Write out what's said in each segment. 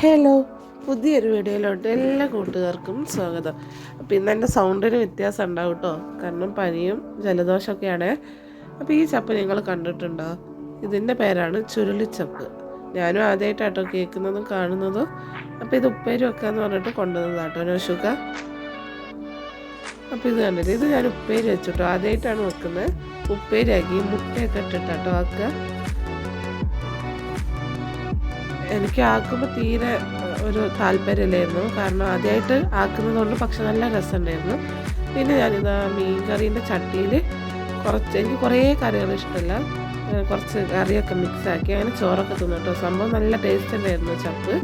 Hello പുതിയൊരു വീഡിയോയിലോട്ട് എല്ലാ കൂട്ടുകാർക്കും സ്വാഗതം. അപ്പോൾ ഇന്ന് എന്റെ സൗണ്ടിന് വ്യത്യാസം ഉണ്ടാവും കേട്ടോ കാരണം പനിയും ജലദോഷമൊക്കെയാണ്. അപ്പോൾ ഈ ചപ്പ് നിങ്ങൾ കണ്ടിട്ടുണ്ടോ? ഇതിന്റെ പേരാണ് ചുരുളിച്ചപ്പ്. ഞാനും ആദ്യമായിട്ടാട്ടോ കേൾക്കുന്നതും കാണുന്നതും. അപ്പോൾ ഇത് ഉപ്പേരി വെക്കാന്ന് പറഞ്ഞിട്ട് കൊണ്ടുവന്നതാട്ടോ. നോഷുക്ക അപ്പോൾ ഇത് കണ്ടിട്ട് ഇത് ഞാൻ ഉപ്പേരി വെച്ചിട്ടോ. ആദ്യമായിട്ടാണ് വെക്കുന്നത്. ഉപ്പേരിയാക്കി മുട്ടയൊക്കെ ഇട്ടിട്ടാട്ടോ ആക്കുക എനിക്ക് ആക്കുമ്പോൾ തീരെ ഒരു താല്പര്യമില്ലായിരുന്നു. കാരണം ആദ്യമായിട്ട് ആക്കുന്നതുകൊണ്ട് പക്ഷെ നല്ല രസമുണ്ടായിരുന്നു. പിന്നെ ഞാനിത് മീൻ കറീന്റെ ചട്ടിയിൽ കുറച്ച് എനിക്ക് കുറേ കറികൾ ഇഷ്ടമല്ല. കുറച്ച് കറിയൊക്കെ മിക്സാക്കി അങ്ങനെ ചോറൊക്കെ തിന്നു കേട്ടോ സംഭവം നല്ല ടേസ്റ്റ് ഉണ്ടായിരുന്നു ചപ്പ്.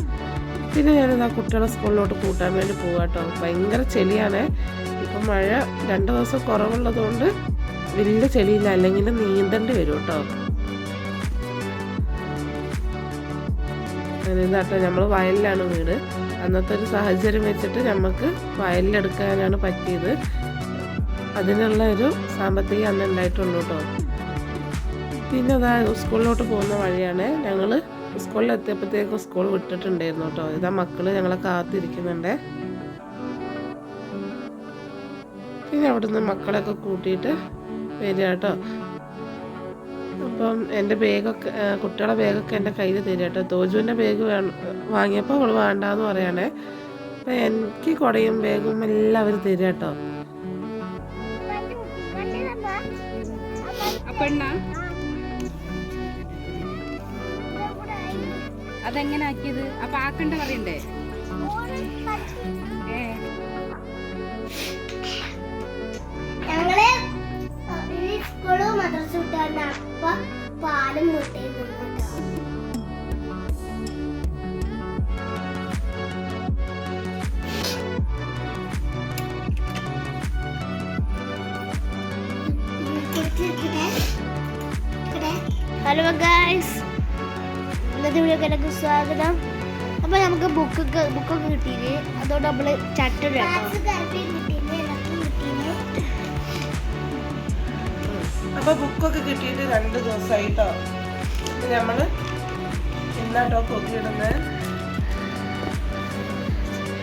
പിന്നെ ഞാനിതാ കുട്ടികളെ സ്കൂളിലോട്ട് കൂട്ടാൻ വേണ്ടി പോകാം കേട്ടോ ഭയങ്കര ചെളിയാണ്. ഇപ്പം മഴ രണ്ട് ദിവസം കുറവുള്ളതുകൊണ്ട് വലിയ ചെളിയില്ല. അല്ലെങ്കിൽ നീന്തേണ്ടി വരും കേട്ടോ. ഇതാട്ടോ നമ്മൾ വയലിലാണ് വീട്. അന്നത്തെ ഒരു സാഹചര്യം വെച്ചിട്ട് നമുക്ക് വയലിലെടുക്കാനാണ് പറ്റിയത്. അതിനുള്ള ഒരു സാമ്പത്തികം അന്ന് ഉണ്ടായിട്ടുള്ളൂ കേട്ടോ പിന്നെ അതാ സ്കൂളിലോട്ട് പോകുന്ന വഴിയാണ് ഞങ്ങൾ സ്കൂളിൽ എത്തിയപ്പോഴത്തേക്കും സ്കൂൾ വിട്ടിട്ടുണ്ടായിരുന്നു കേട്ടോ ഇതാ മക്കൾ ഞങ്ങളെ കാത്തിരിക്കുന്നുണ്ട്. പിന്നെ അവിടുന്ന് മക്കളൊക്കെ കൂട്ടിയിട്ട് വരിക കേട്ടോ അപ്പം എന്റെ ബാഗൊക്കെ കുട്ടികളുടെ കുട്ടികളെ ബാഗൊക്കെ എന്റെ കയ്യിൽ തരിക കേട്ടോ. തോജുവിന്റെ ബാഗ് വാങ്ങിയപ്പോൾ അവൾ വേണ്ടാന്ന് പറയണേ. അപ്പം എനിക്ക് കുടയും ബാഗും എല്ലാം അവർ തരിക കേട്ടോ. അതെങ്ങനെ ആക്കിയത്? അപ്പൊ ആക്കണ്ട പറയണ്ടേ? ഹലോ ഗായ്സ് ഇന്നത്തെ വീഡിയോ എല്ലാവർക്കും സ്വാഗതം. അപ്പൊ നമുക്ക് ബുക്കൊക്കെ ബുക്കൊക്കെ കിട്ടിയില്ലേ? അതോടെ നമ്മൾ ചട്ട അപ്പോൾ ബുക്കൊക്കെ കിട്ടിയിട്ട് രണ്ട് ദിവസമായിട്ടോ നമ്മൾ ഇന്നാട്ടോ കൊക്കിയിടുന്നത്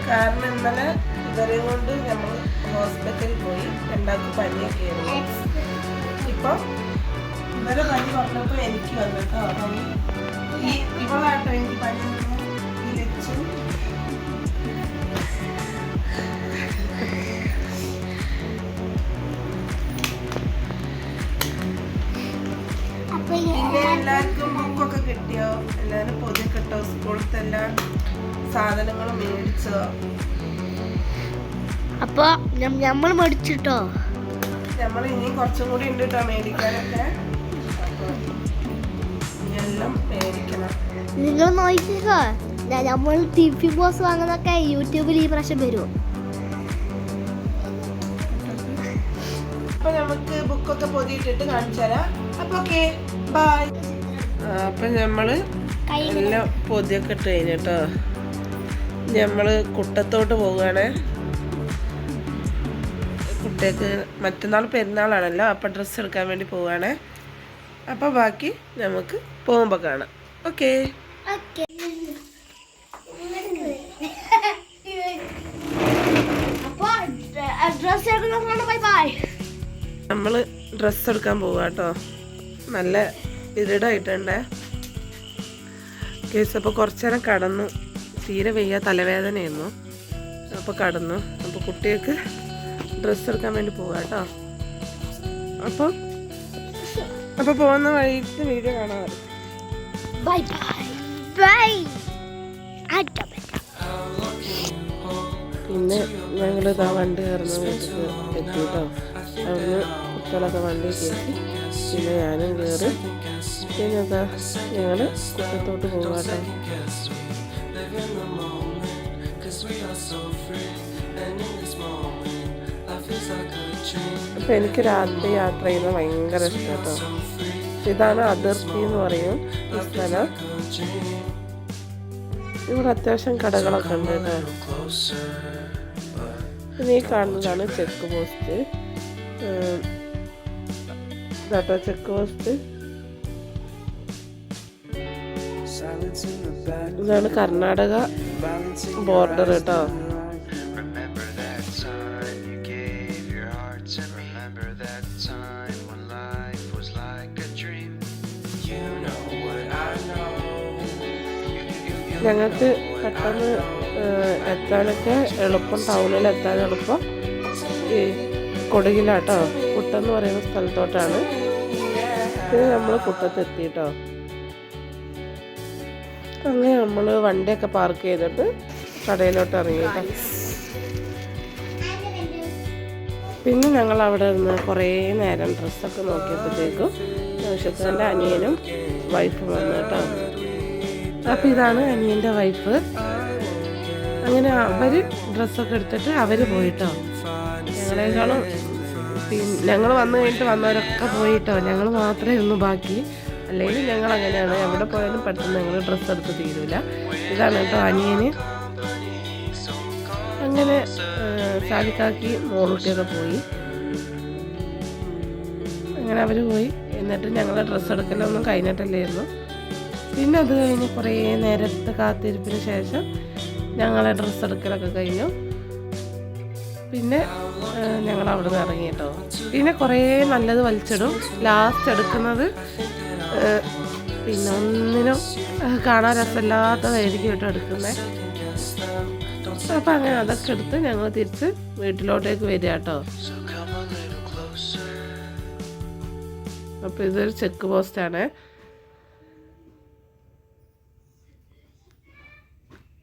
കാരണം ഇന്നലെ ഇവരെയും കൊണ്ട് നമ്മൾ ഹോസ്പിറ്റലിൽ പോയി. രണ്ടാൾക്ക് പനിയൊക്കെ ആയിരുന്നു. ഇപ്പം ഇവരെ എനിക്ക് വന്നിട്ടോ പനി ഈ ഇവളാട്ടോ എനിക്ക് ലച്ചു അപ്പൊ പിന്നെ എല്ലാവർക്കും ബുക്കൊക്കെ കിട്ടിയോ? എല്ലാവരും പൊതി കിട്ടോ? സ്കൂളത്തെ എല്ലാ സാധനങ്ങളും മേടിച്ചോ? അപ്പൊ നമ്മൾ മേടിച്ചിട്ടോ? നമ്മൾ ഇനിയും കുറച്ചും കൂടി ഉണ്ട് കേട്ടോ മേടിക്കാനൊക്കെ. അപ്പൊ മേടിക്കണം നിങ്ങൾ നോക്കിക്കോ നമ്മൾ ടി പി ബോസ് വാങ്ങുന്നൊക്കെ യൂട്യൂബിൽ ഈ പ്രാവശ്യം വരുമോ അപ്പൊ നമുക്ക് ബുക്കൊക്കെ പൊതിയിട്ടിട്ട് കാണിച്ചു തരാം. അപ്പൊ ഓക്കെ ബൈ അപ്പൊ നമ്മൾ എല്ലാം പൊതിയൊക്കെ ഇട്ട് കഴിഞ്ഞിട്ടോ ഞമ്മൾ നമ്മൾ കുട്ടത്തോട്ട് പോവുകയാണ്. കുട്ടികൾക്ക് മറ്റന്നാൾ പെരുന്നാളാണല്ലോ അപ്പൊ ഡ്രസ്സ് എടുക്കാൻ വേണ്ടി പോവുകയാണ്. അപ്പൊ ബാക്കി നമുക്ക് പോകുമ്പോൾ കാണാം. ഓക്കെ. നമ്മൾ ഡ്രസ്സ് എടുക്കാൻ പോവുക കേട്ടോ നല്ല ഇരുടായിട്ടുണ്ടേ കേസ് അപ്പോൾ കുറച്ച് നേരം കടന്നു. തീരെ വയ്യ തലവേദനയായിരുന്നു. അപ്പോൾ കടന്നു. അപ്പോൾ കുട്ടികൾക്ക് ഡ്രസ്സ് എടുക്കാൻ വേണ്ടി പോവുക കേട്ടോ അപ്പോൾ അപ്പോൾ പോകുന്ന വഴിക്ക് വീഡിയോ കാണാറ് ബൈ ബൈ ബൈ പിന്നെ ഞങ്ങൾ ഇതാ വണ്ടി കയറുന്ന വീട്ടിൽ എത്തി കേട്ടോ അവിടുന്ന് കുട്ടികളൊക്കെ വണ്ടി കയറ്റി പിന്നെ ഞാനും കയറി. പിന്നെ എന്താ ഞങ്ങൾ കുട്ടത്തോട്ട് പോകുക കേട്ടോ അപ്പം എനിക്ക് രാത്രി യാത്ര ചെയ്യുന്നത് ഭയങ്കര ഇഷ്ടം കേട്ടോ ഇതാണ് അതിർത്തി എന്ന് പറയും ഈ സ്ഥലം. ഇവിടെ അത്യാവശ്യം കടകളൊക്കെ ഉണ്ട് കേട്ടോ. ഈ കാണുന്നതാണ് ചെക്ക് പോസ്റ്റ്. ഇതാട്ടോ ചെക്ക് പോസ്റ്റ്. ഇതാണ് കർണാടക ബോർഡർ കേട്ടോ. ഞങ്ങൾക്ക് പെട്ടെന്ന് എത്താനൊക്കെ എളുപ്പം ടൗണിൽ എത്താൻ എളുപ്പം. ഈ കൊടുകിലാട്ടോ കുട്ടെന്ന് പറയുന്ന സ്ഥലത്തോട്ടാണ്. ഇത് നമ്മൾ കുട്ടത്തെത്തി കേട്ടോ അങ്ങനെ നമ്മൾ വണ്ടിയൊക്കെ പാർക്ക് ചെയ്തിട്ട് കടയിലോട്ട് ഇറങ്ങിയിട്ടോ പിന്നെ ഞങ്ങൾ അവിടെ നിന്ന് കുറേ നേരം ഡ്രസ്സൊക്കെ നോക്കിയപ്പോഴത്തേക്കും നൗഷത്തിന്റെ അനിയനും വൈഫും വന്നു കേട്ടോ. അപ്പം ഇതാണ് അനിയന്റെ വൈഫ്. അങ്ങനെ അവർ ഡ്രസ്സൊക്കെ എടുത്തിട്ട് അവർ പോയിട്ടോ. ഞങ്ങളെക്കാളും പിന്നെ ഞങ്ങൾ വന്നു കഴിഞ്ഞിട്ട് വന്നവരൊക്കെ പോയിട്ടോ. ഞങ്ങൾ മാത്രമേ ഒന്ന് ബാക്കി. അല്ലെങ്കിൽ ഞങ്ങൾ അങ്ങനെയാണ് എവിടെ പോയാലും പെട്ടെന്ന് ഞങ്ങൾ ഡ്രസ്സ് എടുത്ത് തീരൂല. ഇതാണ് കേട്ടോ അനിയന്. അങ്ങനെ സാലിക്കാക്കി മോളൂട്ടിയൊക്കെ പോയി. അങ്ങനെ അവർ പോയി. എന്നിട്ട് ഞങ്ങൾ ഡ്രസ്സ് എടുക്കലൊന്നും കഴിഞ്ഞിട്ടില്ലായിരുന്നു. പിന്നെ അത് കഴിഞ്ഞ് കുറേ നേരത്തെ കാത്തിരിപ്പിന് ശേഷം ഞങ്ങളെ ഡ്രസ്സ് എടുക്കലൊക്കെ കഴിഞ്ഞു. പിന്നെ ഞങ്ങൾ അവിടെ നിന്ന് ഇറങ്ങി കേട്ടോ. പിന്നെ കുറേ നല്ലത് വലിച്ചിടും. ലാസ്റ്റ് എടുക്കുന്നത് പിന്നെ ഒന്നിനും കാണാൻ രസമില്ലാത്തതായിരിക്കും കേട്ടോ എടുക്കുന്നത് അപ്പം അങ്ങനെ അതൊക്കെ എടുത്ത് ഞങ്ങൾ തിരിച്ച് വീട്ടിലോട്ടേക്ക് വരിക കേട്ടോ. അപ്പോൾ ഇതൊരു ചെക്ക് പോസ്റ്റാണ്.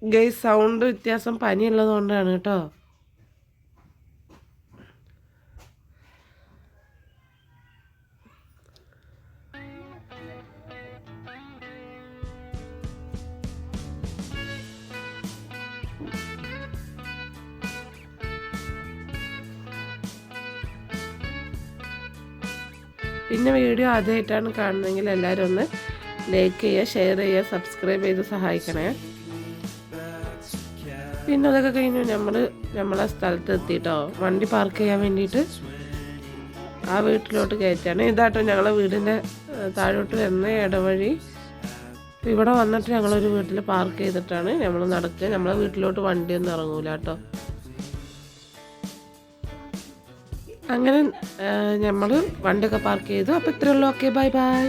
ഗൈ സൗണ്ട് വ്യത്യാസം പനിയുള്ളത് കൊണ്ടാണ് കേട്ടോ. പിന്നെ വീഡിയോ ആദ്യമായിട്ടാണ് കാണുന്നതെങ്കിൽ എല്ലാവരും ഒന്ന് ലൈക്ക് ചെയ്യുക ഷെയർ ചെയ്യുക സബ്സ്ക്രൈബ് ചെയ്ത് സഹായിക്കണേ. പിന്നെ അതൊക്കെ കഴിഞ്ഞു നമ്മൾ നമ്മളെ സ്ഥലത്ത് എത്തിയിട്ടോ വണ്ടി പാർക്ക് ചെയ്യാൻ വേണ്ടിയിട്ട് ആ വീട്ടിലോട്ട് കയറ്റാണ്. ഇതാട്ടോ ഞങ്ങളെ വീടിന്റെ താഴോട്ട് വരുന്ന ഇടവഴി. ഇവിടെ വന്നിട്ട് ഞങ്ങളൊരു വീട്ടിൽ പാർക്ക് ചെയ്തിട്ടാണ് നമ്മൾ നടക്കുക. നമ്മളെ വീട്ടിലോട്ട് വണ്ടിയൊന്നും ഇറങ്ങൂല കേട്ടോ അങ്ങനെ നമ്മൾ വണ്ടിയൊക്കെ പാർക്ക് ചെയ്തു. അപ്പോൾ ഇത്രയുള്ളൂ ഓക്കെ ബൈ ബൈ